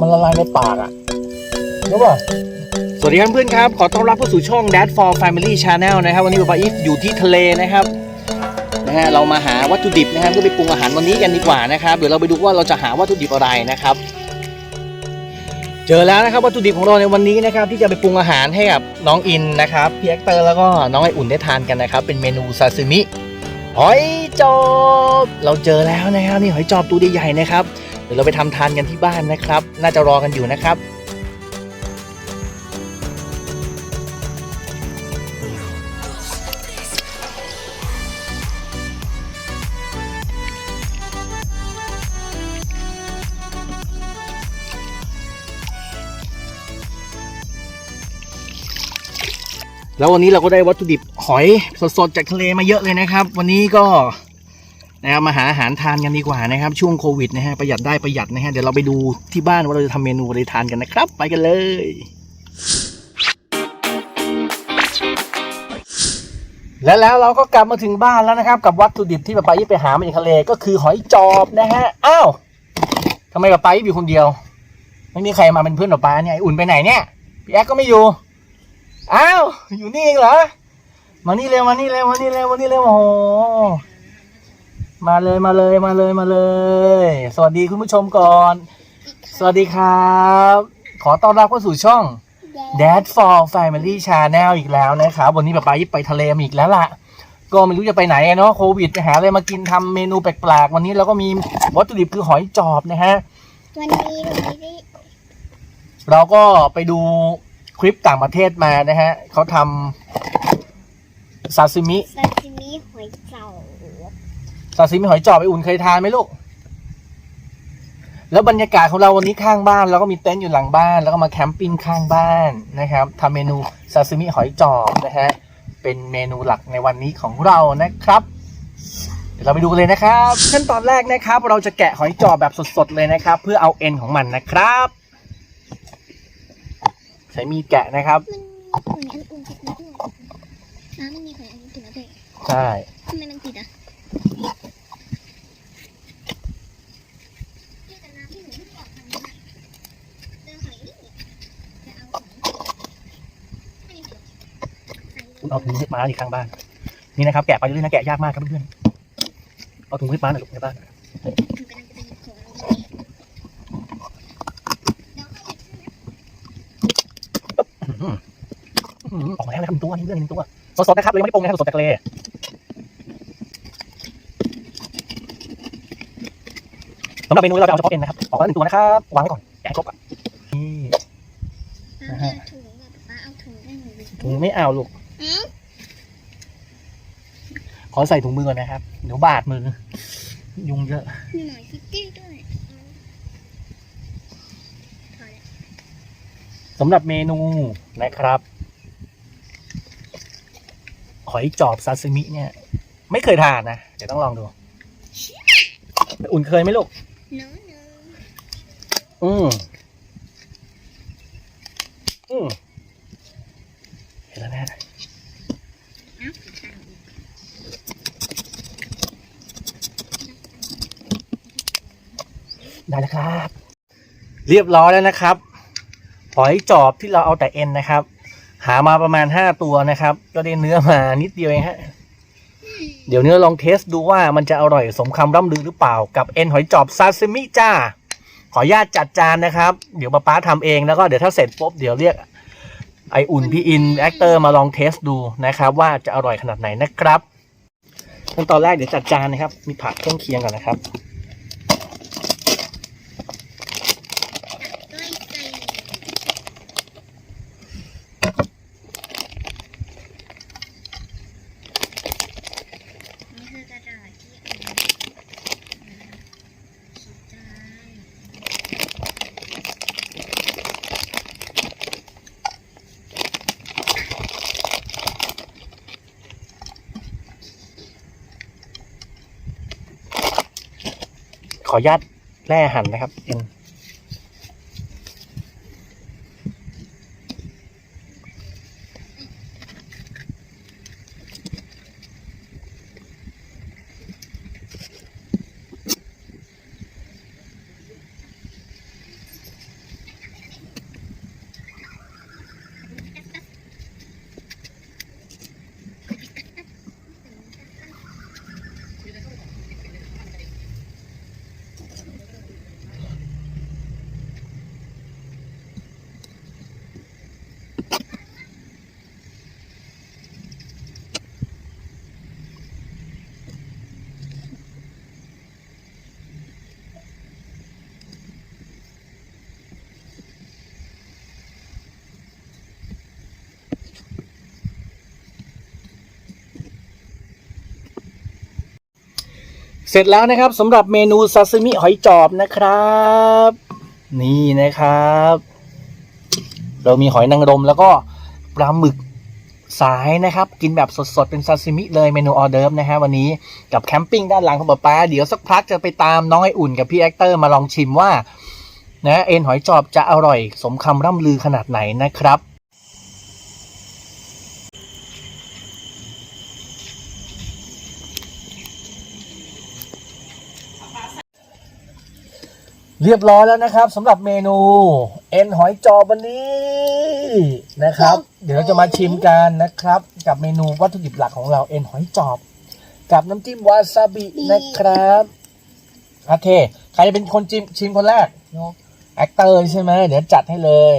มันละลายในปากอะรู้ป่ะสวัสดีครับเพื่อนครับ ขอต้อนรับเข้าสู่ช่อง Dad for Family Channel นะครับ วันนี้ป๊าอีฟอยู่ที่ทะเลนะครับนะฮะเรามาหาวัตถุดิบนะครับเพื่อไปปรุงอาหารวันนี้กันดีกว่านะครับ เดี๋ยวเราไปดูว่าเราจะหาวัตถุดิบอะไรนะครับ เจอแล้วนะครับวัตถุดิบของเราในวันนี้นะครับ ที่จะไปปรุงอาหารให้กับน้องอินนะครับพี่แอคเตอร์แล้วก็น้องไออุ่นได้ทานกันนะครับ เป็นเมนูซาซิมิหอยจอบ เราเจอแล้วนะครับนี่หอยจอบตัวใหญ่ๆนะครับ ดี๋ยวเราไปทำทานกันที่บ้านนะครับ น่าจะรอกันอยู่นะครับแล้ววันนี้เราก็ได้วัตถุดิบหอยสดๆจากทะเลมาเยอะเลยนะครับ วันนี้ก็ นะครับมาหาอาหารทานกันดีกว่านะครับ ช่วงโควิดนะฮะประหยัดได้ประหยัดนะฮะเดี๋ยวเราไปดูที่บ้านว่าเราจะทำเมนูอะไรทานกันนะครับ ไปกันเลย และแล้วเราก็กลับมาถึงบ้านแล้วนะครับ กับวัตถุดิบที่ป้าปายิบไปหามาจากทะเลก็คือหอยจอบนะฮะอ้าวทำไมป้าปายิบอยู่คนเดียว ไม่มีใครมาเป็นเพื่อนป้าปาเนี่ยไอ้อุ่นไปไหนเนี่ยพี่แอ๊กก็ไม่อยู่อ้าวอยู่นี่เองเหรอมานี่เร็วมานี่เร็วมานี่เร็วมานี่เร็วโอ้โห มาเลยมาเลยมาเลยมาเลย สวัสดีคุณผู้ชมก่อน สวัสดีครับ ขอต้อนรับเข้าสู่ช่อง Dad for Family Channel อีกแล้วนะครับ วันนี้ป๊าป๊ายิบไปทะเลมาอีกแล้วล่ะ ก็ไม่รู้จะไปไหนอะเนาะโควิดไปหาอะไรมากินทำเมนูแปลกๆ วันนี้เราก็มีวัตถุดิบคือหอยจอบนะฮะ วันนี้หนูไม่ได้เราก็ไปดูคลิปต่างประเทศมานะฮะเขาทำซาซิมิซาซิมิหอยเจ๋า ซาซิมิหอยจอบไปอุ่นเคยทานไหมลูก แล้วบรรยากาศของเราวันนี้ข้างบ้านเราก็มีเต็นท์อยู่หลังบ้าน แล้วก็มาแคมปิ้งข้างบ้านนะครับทำเมนูซาซิมิหอยจอบนะฮะเป็นเมนูหลักในวันนี้ของเรานะครับเดี๋ยวเราไปดูกันเลยนะครับ ขั้นตอนแรกนะครับ เราจะแกะหอยจอบแบบสดๆเลยนะครับ เพื่อเอาเอ็นของมันนะครับ ใช้มีดแกะนะครับมันหอยอันอุ่นติดมาด้วยน้ำมันมีหอยอันอุ่นติดมาด้วยใช่ทำไมมันติดอะที่แต่น้ำที่หนูไม่ได้ออกทางนั้นอะเจอหอยนี่จะเอาหอยไม่มีหอยใส่ คุณเอาถุงมือมาที่ข้างบ้าน นี่นะครับ แกะไปเรื่อยๆนะแกะยากมากครับเพื่อนๆเอาถุงมือมาหน่อยลูกในบ้านหนูกำลังจะไปหยิบของเราเลยเดี๋ยวให้หยิบให้นะอื้อหือออกมาแล้วนะครับหนึ่งตัวนี่เรื่องหนึ่งตัวสดๆนะครับเรายังไม่ได้ปรุงนะครับสดๆจากทะเลสำหรับเมนูเราจะเอาเฉพาะเอ็นนะครับออกมาแล้วหนึ่งตัวนะครับวางไว้ก่อนแกะให้ครบอะนี่ป้าเอาถุงแบบป้าเอาถุงได้หนูดิถุงไม่เอาลูกเอ้า ขอใส่ถุงมือก่อนนะครับ เดี๋ยวบาดมือ ยุงเยอะมีหน่อยฟิตตี้ด้วยพอแล้วสำหรับเมนูนะครับ หอยจอบซาซิมิเนี่ย ไม่เคยทานนะ เดี๋ยวต้องลองดู อุ่นเคยไหมลูกน้องน้องอืมอืมเห็นแล้วนะ อ้าวตามอีก ได้ แล้วครับ เรียบร้อยแล้วนะครับ หอยจอบที่เราเอาแต่เอ็นนะครับ หามาประมาณห้าตัวนะครับ ก็ได้เนื้อมานิดเดียวเองฮะเดี๋ยวเนื้อลองเทสดูว่ามันจะอร่อยสมคำร่ำลือหรือเปล่ากับเอ็นหอยจอบซาซิมิจ้า ขออนุญาตจัดจานนะครับ เดี๋ยวป้าป๊าทำเองแล้วก็เดี๋ยวถ้าเสร็จปุ๊บเดี๋ยวเรียกไออุ่นพี่อินแอคเตอร์มาลองเทสดูนะครับ ว่าจะอร่อยขนาดไหนนะครับขั้นตอนแรกเดี๋ยวจัดจานนะครับ มีผักเครื่องเคียงก่อนนะครับ ด้วยใจนี่คือกระดาษที่เอาขีดจาน ขออนุญาตแร่หั่นนะครับเอ็น เสร็จแล้วนะครับสำหรับเมนูซาซิมิหอยจอบนะครับ นี่นะครับ เรามีหอยนางรมแล้วก็ปลาหมึกสายนะครับ กินแบบสดๆ เป็นซาซิมิเลยเมนูออเดิร์ฟนะฮะวันนี้กับแคมปิ้งด้านหลังของป๊าป๊าเดี๋ยวสักพักจะไปตามน้องไออุ่นกับพี่แอคเตอร์มาลองชิมว่านะเอ็นหอยจอบจะอร่อย สมคำร่ำลือขนาดไหนนะครับ เรียบร้อยแล้วนะครับสำหรับเมนูเอ็นหอยจอบวันนี้นะครับ เดี๋ยวเราจะมาชิมกันนะครับ กับเมนูวัตถุดิบหลักของเราเอ็นหอยจอบ กับน้ำจิ้มวาซาบินะครับโอเค ใครจะเป็นคนชิมชิมคนแรกแอคเตอร์ใช่ไหมเดี๋ยวจัดให้เลย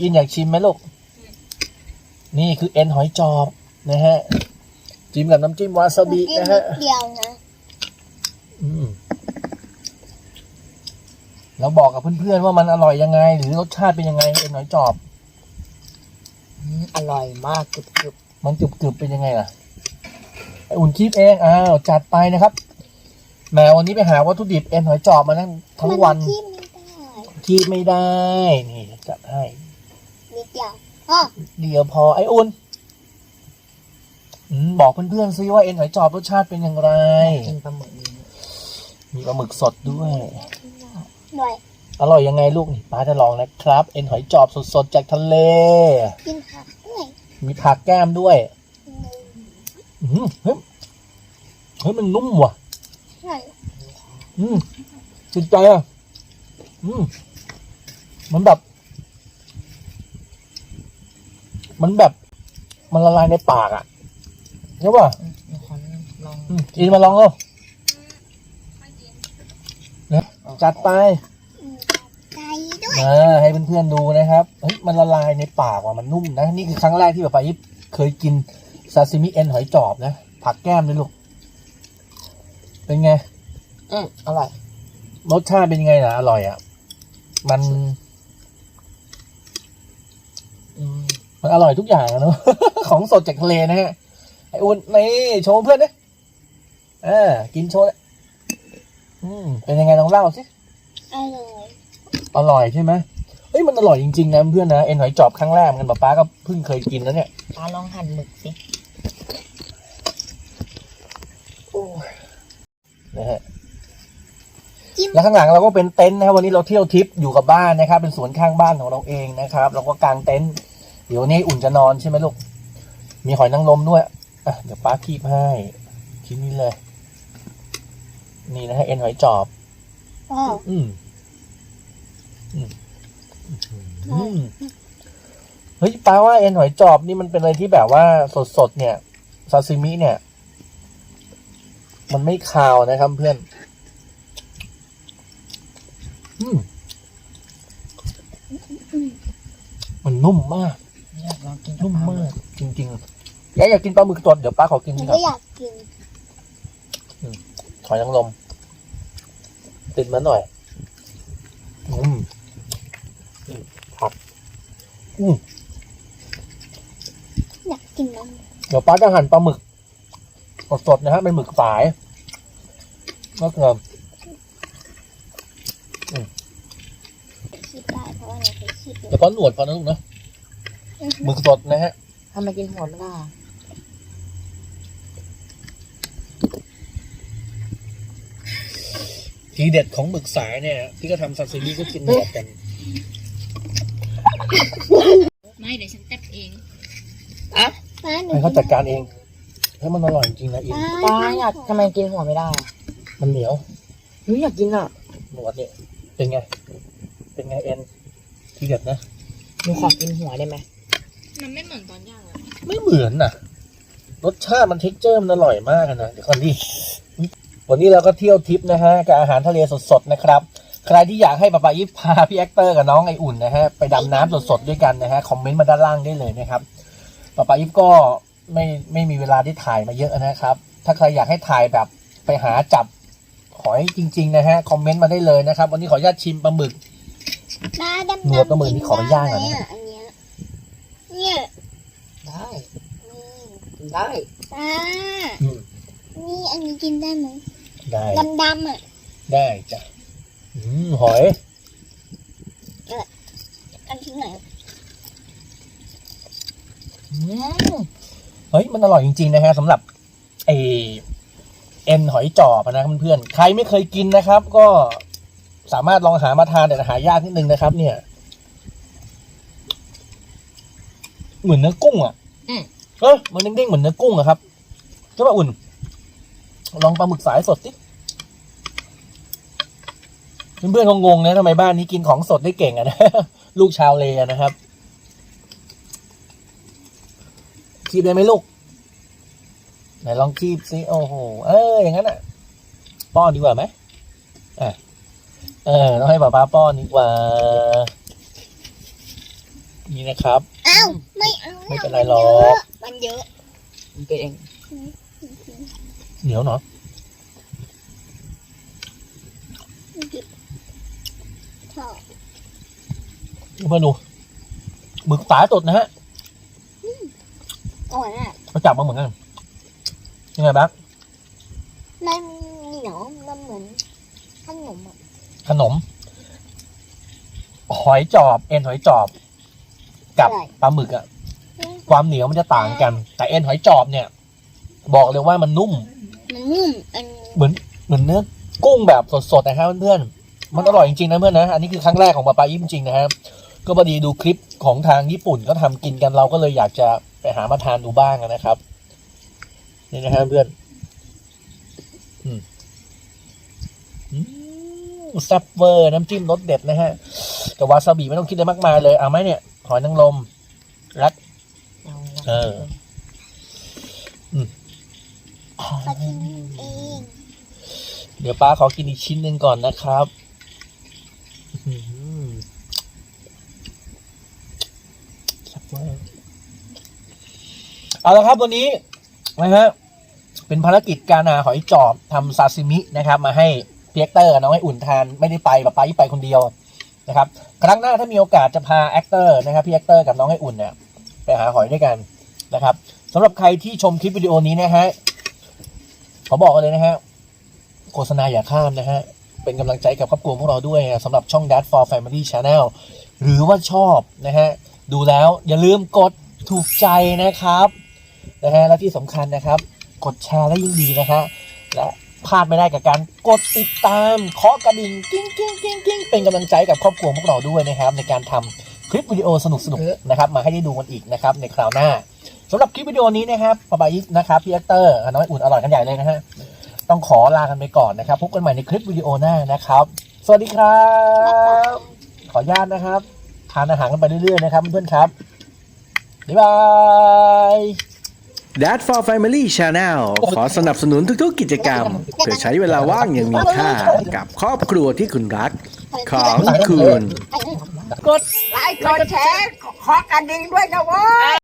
อินอยากชิมไหมลูกนี่คือเอ็นหอยจอบนะฮะจิ้มกับน้ำจิ้มวาซาบิกินนะนิฮะดเดียวนะอืม แล้วบอกกับเพื่อนๆว่ามันอร่อยยังไง หรือรสชาติเป็นยังไงเอ็นหอยจอบอืมอร่อยมากกรึบมันกรึบๆเป็นยังไงล่ะไออุ่นคิดเองอ้าวจัดไปนะครับแหมวันนี้ไปหาวัตถุดิบเอ็นหอยจอบมาทั้งทั้งวันมัคีบไม่ได้คีบไม่ได้นี่จัดให้ นิดเดียวอ๋อเดียวพอไออุ่นอืมบอกเพื่อนๆซิว่าเอ็นหอยจอบรสชาติเป็นอย่างไรๆกินปลาหมึกนี้มีปลาหมึกสดด้วย หน่อย อร่อยยังไงลูกนี่ป้าจะลองนะครับ เอ็นหอยจอบสดๆจากทะเล กินผักด้วยมีผักแก้มด้วยหนึ่งอืมเฮ้ยเฮ้ยมันนุ่มว่ะหน่อยอืมจิตใจอะอืมมันแบบ มันแบบ มันละลายในปากอะใช่ป่ะอืมเดี๋ยวขอลองอืมอินมาลองเร็วเนี่ย จัดไปอืมใจด้วยเออให้เพื่อนๆดูนะครับเฮ้ยมันละลายในปากว่ะมันนุ่มนะนี่คือครั้งแรกที่แบบไปายิปเคยกินซาซิมิเอ็นหอยจอบนะผักแก้มเลยลูกเป็นไงอืมอร่อยรสชาติเป็นยังไงนะอร่อยอะมันอืมมันอร่อยทุกอย่างอะเนาะของสดจากทะเลนะฮะไอ้อุ่นนี่โชว์เพื่อนนะเออกินโชว์เลย อืมเป็นยังไงลองเล่าสิ อร่อยอร่อยใช่ไหมเฮ้ยมันอร่อยจริงๆนะเพื่อนนะเอ็นหอยจอบครั้งแรกเหมือนกันป๊าป๊าก็เพิ่งเคยกินแล้วเนี่ย ปลาลองหั่นหมึกสินะฮะจิ้มแล้วข้างหลังเราก็เป็นเต็นท์นะครับวันนี้เราเที่ยวทริปอยู่กับบ้านนะครับ เป็นสวนข้างบ้านของเราเองนะครับ เราก็กางเต็นท์เดี๋ยววนนี้อุ่นจะนอนใช่ไหมลูกมีหอยนางรมด้วยอะเดี๋ยวป้าคีบให้ชิ้นนี้เลย นี่นะฮะเอ็นหอยจอบ อ๋ออืมอืมอืมเฮ้ยป้าว่าเอ็นหอยจอบนี่มันเป็นอะไรที่แบบว่าสดๆเนี่ยซาซิมิเนี่ย มันไม่คาวนะครับเพื่อน อืมมันนุ่มมากอยากลองกินบนุ่มปลหมาก จริงๆยายอยากกินปลาหมึกสดเดี๋ยวป้าขอกินหนูนี่ก่อก็น อยากกิน หอยนางรมติดมาหน่อย อืมอืมผักอืมอยากกินน้เดี๋ยวป้าจะหั่นปลาหมึกสดๆนะฮะเป็นหมึกฝายก็เกิมำคิดได้เพราะว่าหนูเคยคิดอยู่เดี๋ยวพอหนวดพอนะลูกนะหมึกสดนะฮะ ทำไมกินหัวไม่ได้อะ ทีเด็ดของหมึกสายเนี่ยที่ก็ทำซาซิมิก็กินหนวดกัน ไม่เดี๋ยวฉันตัดเอง ป้าหนูให้เขาจัดการเองให้มันอร่อยจริงนะอินปลาอยากทำไมกินหัวไม่ได้อะมันเหนียวหนูอยากกินอะหนวดเนี่ยเป็นไง เป็นไงเอ็นทีเด็ดนะ หนูขอกินหัวได้ไหมมันไม่เหมือนตอนย่างอะไม่เหมือนน่ะ รสชาติมันเท็กเจอร์มันอร่อยมากอะนะ เดี๋ยวก่อนดิ วันนี้เราก็เที่ยวทริปนะฮะกับอาหารทะเลสดๆนะครับ ใครที่อยากให้ป้าปายิปพาพี่แอคเตอร์กับน้องไออุ่นนะฮะไปดำน้ำสดๆด้วยกันนะฮะคอมเมนต์มาด้านล่างได้เลยนะครับป้าปายิปก็ไม่ไม่มีเวลาได้ถ่ายมาเยอะนะครับ ถ้าใครอยากให้ถ่ายแบบไปหาจับหอยจริง ๆ นะฮะคอมเมนต์มาได้เลยนะครับ วันนี้ขออนุญาตชิมปลาหมึกป้าดำหนวดปลาหมึกนี่ขอไปย่างก่อนนะ ได้ไหมอันเนี้ยเนี่ยได้อืมได้ป้าอืม นี่อันนี้กินได้ไหม ได้ ดำดำๆอะได้จ้ะอืมหอยอันที่ไหนอืมเฮ้ย มันอร่อยจริง ๆ นะฮะสำหรับไอเอ็นหอยจอบนะครับเพื่อนๆใครไม่เคยกินนะครับ ก็สามารถลองหามาทานแต่หายากนิดนึงนะครับ เนี่ย เหมือนเนื้อกุ้งอะ อืม เออมันเด้งๆเหมือนเนื้อกุ้งอะครับใช่ป่ะอุ่น ลองปลาหมึกสายสดดิเพื่อนๆคงงงนะทำไมบ้านนี้กินของสดได้เก่งอะนะลูกชาวเลอะนะครับคีบได้ไหมลูกไหนลองคีบซิโอ้โหเอออย่างนั้นอะป้อนดีกว่าไหมอะเออต้องให้ป้าป้าป้อนดีกว่า นี่นะครับอ้าวไม่เอาไม่เป็นไรหรอกมันเยอะมันเป็นเอง เหนียวเนาะมันเยอะชอบเพื่อนดูหมึกสายสดนะฮะอร่อยอะเขาจับมาเหมือนกันยังไงบ้างมันเหนียวมันเหมือนขนมอะขนม หอยจอบ เอ็นหอยจอบ กับปลาหมึกอะความเหนียวมันจะต่างกัน แต่เอ็นหอยจอบเนี่ย บอกเลยว่ามันนุ่มมั นนุ่มอันเหมือนเหมือนเนื้อกุ้งแบบสดๆนะครับเพื่อนๆมันอร่อยจริงๆนะเพื่อนนะอันนี้คือครั้งแรกของปาปายิปจริงๆนะครับก็พอดีดูคลิปของทางญี่ปุ่นก็ทำกินกันเราก็เลยอยากจะไปหามาทานดูบ้างนะครับนี่นะครับเพื่อนอืมอืมแซ่บเวอร์น้ำจิ้มรสเด็ดนะฮะแต่วาซาบิไม่ต้องคิดอะไรมากมายเลยเอาไหมเนี่ยหอยนางรมรัดเอาละเออปลาทิม เดี๋ยวป้าขอกินอีกชิ้นหนึ่งก่อนนะครับอือหือแซ่บเอร์เอาละครับวันนี้นะฮะเป็นภารกิจการหาหอยจอบทำซาซิมินะครับ มาให้เพียกเตอร์น้องให้อุ่นทานไม่ได้ไปแบบไปไปคนเดียวนะครับครั้งหน้าถ้ามีโอกาสจะพาแอคเตอร์นะครับพี่แอคเตอร์กับน้องให้อุ่นเนี่ยไปหาหอยด้วยกันนะครับสำหรับใครที่ชมคลิปวิดีโอนี้นะฮะขอบอกกันเลยนะฮะ โฆษณาอย่าข้ามนะฮะ เป็นกำลังใจกับครอบครัวพวกเราด้วยนะสำหรับช่อง Dad for Family Channel หรือว่าชอบนะฮะ ดูแล้วอย่าลืมกดถูกใจนะครับนะฮะและที่สำคัญนะครับ กดแชร์และยิ่งดีนะฮะและพลาดไม่ได้กับการกดติดตามเคาะกระดิ่งกิ้งกิ้งกิ้งกิ้งเป็นกำลังใจกับครอบครัวพวกเราด้วยนะครับ ในการทำคลิปวิดีโอสนุกๆนะครับ มาให้ได้ดูกันอีกนะครับ ในคราวหน้าสำหรับคลิปวิดีโอนี้นะครับปะปายิกนะครับพี่แอคเตอร์น้อยอุ่นอร่อยกันใหญ่เลยนะฮะ ต้องขอลากันไปก่อนนะครับ พบกันใหม่ในคลิปวิดีโอหน้านะครับ สวัสดีครับ ขออนุญาตนะครับ ทานอาหารกันไปเรื่อยๆนะครับเพื่อนๆครับ บ๊ายบาย Dad for Family Channel ขอสนับสนุนทุกๆกิจกรรม เพื่อใช้เวลาว่างอย่างมีค่ากับครอบครัวที่คุณรัก ของคุณ กด ไลค์กดแชร์ขอกระดิ่งด้วยนะเว้ย